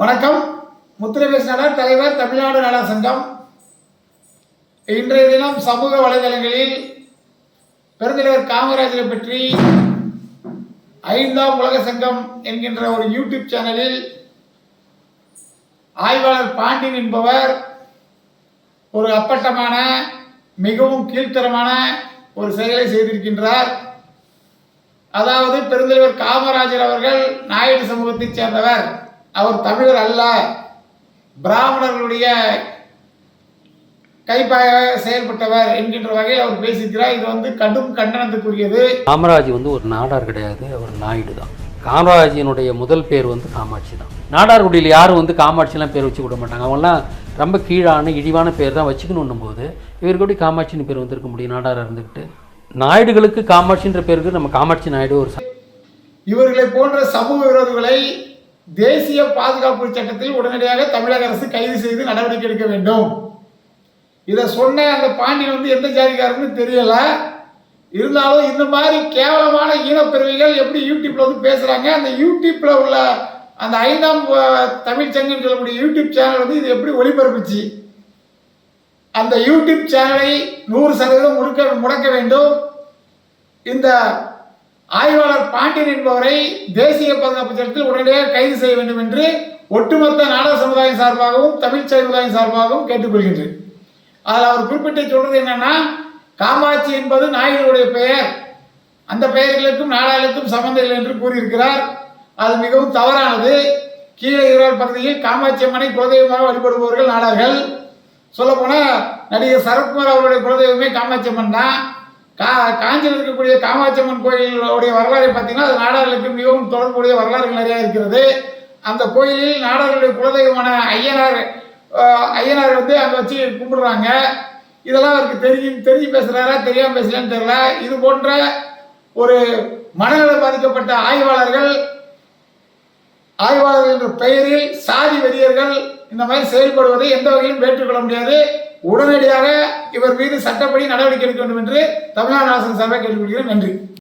வணக்கம். முத்திரவேஸ் தலைவர் தமிழ்நாடு நல சங்கம். இன்றைய தினம் சமூக வலைதளங்களில் பெருந்தலைவர் காமராஜரை பற்றி ஐந்தாம் உலக சங்கம் என்கின்ற ஒரு யூடியூப் சேனலில் ஆய்வாளர் பாண்டியன் என்பவர் ஒரு அப்பட்டமான மிகவும் கீழ்த்தரமான ஒரு செயலை செய்திருக்கின்றார். அதாவது பெருந்தலைவர் காமராஜர் அவர்கள் நாயுடு சமூகத்தைச் சேர்ந்தவர். அவர் தமிழர் அல்ல. பிராமணர்களுடைய கைப்பாக செயல்பட்டவர் என்கின்ற வகையில் அவர் பேசியிருக்கிறார். இது வந்து கடும் கண்டனத்துக்குரியது. காமராஜ் வந்து ஒரு நாடார் கிடையாது அவர் நாயுடு தான். காமராஜினுடைய முதல் பேர் வந்து காமாட்சி தான். நாடார்குடியில் யாரும் வந்து காமாட்சிலாம் பேர் வச்சு விட மாட்டாங்க. அவங்களாம் ரொம்ப கீழான இழிவான பேர் தான் வச்சுக்கணும் போது இவருக்கு எப்படி காமாட்சின்னு பேர் வந்திருக்க முடியும் நாடாராக இருந்துக்கிட்டு? நாயுடுகளுக்கு காமாட்சின்ற பேருக்கு நம்ம காமாட்சி நாயுடு ஒரு இவர்களை போன்ற சமூக விரோதிகளை தேசிய பாதுகாப்பு சட்டத்தில் உடனடியாக தமிழக அரசு கைது செய்து நடவடிக்கை எடுக்க வேண்டும். இதை சொன்ன அந்த பாண்டியன் வந்து எந்த ஜாதிக்காரன்னு தெரியல. இருந்தாலும் இந்த மாதிரி கேவலமான ஈனப்பிறவிகள் எப்படி யூடியூப்ல வந்து பேசுறாங்க அந்த யூடியூப்ல உள்ள அந்த ஐந்தாம் தமிழ் சங்கம் சொல்லக்கூடிய யூடியூப் சேனல் வந்து இது எப்படி ஒளிபரப்புச்சு? அந்த யூடியூப் சேனலை நூறு சதவீதம் முடுக்க முடக்க வேண்டும். இந்த ஆய்வாளர் பாண்டியன் என்பவரை தேசிய பாதுகாப்பு சட்டத்தில் உடனடியாக கைது செய்ய வேண்டும் என்று ஒட்டுமொத்த நாடக சமுதாயம் சார்பாகவும் தமிழ் சமுதாயம் சார்பாகவும் கேட்டுக்கொள்கின்றேன். அதில் அவர் குறிப்பிட்டு சொல்றது என்னன்னா காமாட்சி என்பது நாயுடைய பெயர். அந்த பெயர்களுக்கும் நாடாளுக்கும் சம்பந்தம் இல்லை என்று கூறியிருக்கிறார். அது மிகவும் தவறானது. கீழே ஈரோடு பகுதியில் காமாட்சி அம்மனை குலதெய்வமாக வழிபடுபவர்கள் நாடார்கள். சொல்லப்போனால் நடிகர் சரத்குமார் அவருடைய குலதெய்வமே காமாட்சி அம்மன் தான். கா காஞ்சியில் இருக்கக்கூடிய காமாட்சியம்மன் கோயிலுடைய வரலாறு பார்த்தீங்கன்னா அது நாடார்களுக்கு மிகவும் தொடர்புடைய வரலாறுகள் நிறையா இருக்கிறது. அந்த கோயிலில் நாடார்களுடைய குலதெய்வமான ஐயனார் ஐயனார் வந்து அங்கே வச்சு கும்பிடுறாங்க. இதெல்லாம் அவருக்கு தெரியும் தெரிஞ்சு பேசுகிறாரா தெரியாமல் பேசுகிறேன்னு தெரியல. இது போன்ற ஒரு மனநலம் பாதிக்கப்பட்ட ஆய்வாளர்கள் ஆய்வாளர்கள் என்ற பெயரில் சாதி வெறியர்கள் இந்த மாதிரி செயல்படுவதை எந்த வகையிலும் ஏற்றுக்கொள்ள முடியாது. உடனடியாக இவர் மீது சட்டப்படி நடவடிக்கை எடுக்க வேண்டும் என்று தமிழ்நாடு அரசு சார்பாக கேட்டுக்கொள்கிறேன். நன்றி.